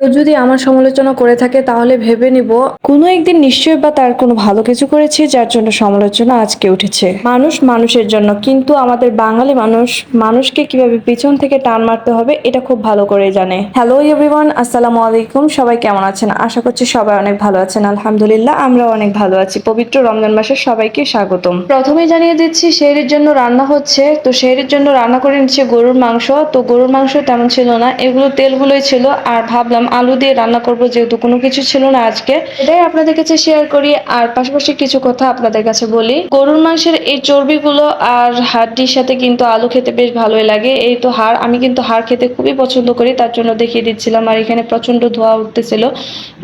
তো যদি আমার সমালোচনা করে থাকে, তাহলে ভেবে নিব। কোনো একদিন নিশ্চয়ই বা তার কোনো ভালো কিছু করেছি, যার জন্য সমালোচনা আজকে উঠেছে। মানুষ মানুষের জন্য, কিন্তু আমাদের বাঙালি মানুষ, মানুষকে কীভাবে পিছন থেকে টান মারতে হবে, এটা খুব ভালো করে জানে। হ্যালো এভরিওয়ান আসসালামু আলাইকুম। সবাই কেমন আছেন? আশা করছি সবাই অনেক ভালো আছেন। আলহামদুলিল্লাহ আমরা অনেক ভালো আছি। পবিত্র রমজান মাসে সবাইকে স্বাগতম। প্রথমেই জানিয়ে দিচ্ছি শেহরির জন্য রান্না হচ্ছে। তো শেহরির জন্য রান্না করে নিচ্ছে গরুর মাংস। তো গরুর মাংস তেমন ছিল না। এগুলো তেলগুলোই ছিল। আর ভাবলাম আলু দিয়ে রান্না করব, যেহেতু কোনো কিছু ছিল না আজকে। এটাই আপনাদের কাছে শেয়ার করি, আর পাশাপাশি কিছু কথা আপনাদের কাছে বলি। গরুর মাংসের এই চর্বিগুলো আর হাড্ডির সাথে কিন্তু আলু খেতে বেশ ভালোই লাগে। এই তো হাড়, আমি কিন্তু হাড় খেতে খুবই পছন্দ করি, তার জন্য দেখিয়ে দিচ্ছিলাম, আর এখানে প্রচণ্ড ধোয়া উঠতেছিল।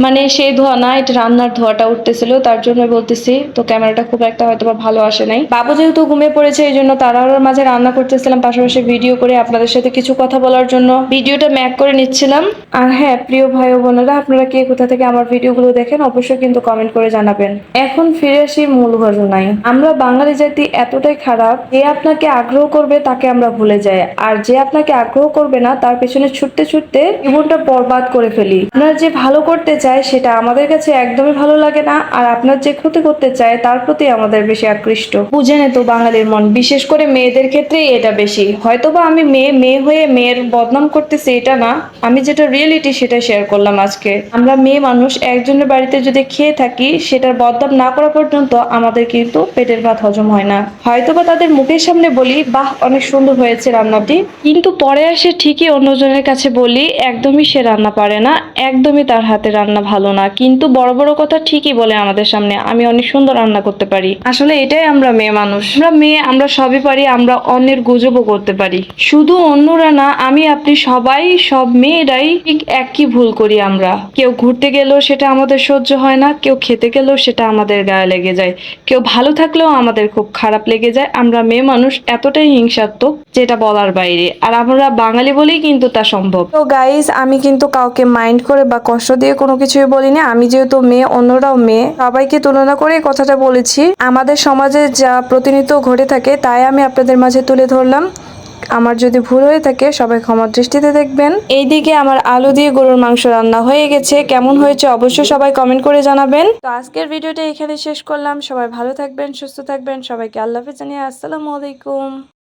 মানে সেই ধোয়া না, এটা রান্নার ধোয়াটা উঠতেছিল, তার জন্য বলতেছি, তো ক্যামেরাটা খুব একটা হয়তো ভালো আসে নাই। বাবু যেহেতু ঘুমিয়ে পড়েছে, এই জন্য তাড়াহুড়োর মাঝে রান্না করতেছিলাম, পাশাপাশি ভিডিও করে আপনাদের সাথে কিছু কথা বলার জন্য। ভিডিওটা ম্যাক করে নিচ্ছিলাম। আর হ্যাঁ প্রিয় ভাই ও বোনেরা, আপনারা কে কোথা থেকে আমার ভিডিওগুলো দেখেন অবশ্যই কিন্তু কমেন্ট করে জানাবেন। এখন ফিরে আসি মূল ঘটনায়। আমরা বাঙালি জাতি এতটাই খারাপ, যে আপনাকে আগ্রহ করবে তাকে আমরা ভুলে যাই। আর যে আপনাকে আগ্রহ করবে না, তার পেছনে ছুটতে ছুটতে জীবনটা বরবাদ করে ফেলি। আপনার যে ভালো করতে চায়, সেটা আমাদের কাছে একদমই ভালো লাগে না, আর আপনার যে ক্ষতি করতে চায়, তার প্রতি আমাদের বেশি আকৃষ্ট। বুঝেন তো বাঙালির মন, বিশেষ করে মেয়েদের ক্ষেত্রেই এটা বেশি। হয়তোবা আমি মেয়ে মেয়ে হয়ে মেয়ের বদনাম করতেছি, এটা না। আমি যেটা রিয়েলিটি সেটা শেয়ার করলাম আজকে। আমরা মেয়ে মানুষ, একজনের বাড়িতে যদি খেয়ে থাকি, সেটার বদনাম না করা পর্যন্ত আমাদের কিন্তু পেটের ভাত হজম হয় না। হয়তোবা তাদের মুখের সামনে বলি, বাহ, অনেক সুন্দর হয়েছে রান্নাটি। কিন্তু পরে এসে ঠিকই অন্যজনের কাছে বলি, একদমই সে রান্না পারে না, একদমই তার হাতে রান্না ভালো না। কিন্তু বড় বড় কথা ঠিকই বলে আমাদের সামনে, আমি অনেক সুন্দর রান্না করতে পারি। আসলে এটাই আমরা মেয়ে মানুষ। আমরা মেয়ে, আমরা সবই পারি, আমরা অন্যের গুজবও করতে পারি। শুধু অন্যরা না, আমি, আপনি সবাই, সব মেয়েরাই ঠিক একই ভুল করি আমরা। কেউ ঘুরতে গেলেও সেটা আমাদের সহ্য হয় না, কেউ খেতে গেলেও সেটা আমাদের গায়ে লেগে যায়। কেউ ভালো থাকলেও আমাদের খুব খারাপ লেগে যায়। আমরা মেয়ে মানুষ এতটাই হিংসাত্মক যেটা বলার বাইরে। আর আমরা বাঙালি বলেই কিন্তু তা সম্ভব। তো গাইজ আমি কিন্তু কাউকে মাইন্ড করে বা কষ্ট দিয়ে কোনো কিছুই বলি না আমি যেহেতু মেয়ে, অন্যরাও মেয়ে, সবাইকে তুলনা করে কথাটা বলেছি। আমাদের সমাজে যা প্রতিনিয়ত ঘটে থাকে, তাই আমি আপনাদের মাঝে তুলে ধরলাম। আমার যদি ভুল হয়ে থাকে, সবাই ক্ষমার দৃষ্টিতে দেখবেন। এইদিকে আমার আলু দিয়ে গরুর মাংস রান্না হয়ে গেছে। কেমন হয়েছে অবশ্যই সবাই কমেন্ট করে জানাবেন। তো আজকের ভিডিওটা এখানে শেষ করলাম। সবাই ভালো থাকবেন, সুস্থ থাকবেন। সবাইকে আল্লাহ জানিয়ে আসসালামু আলাইকুম।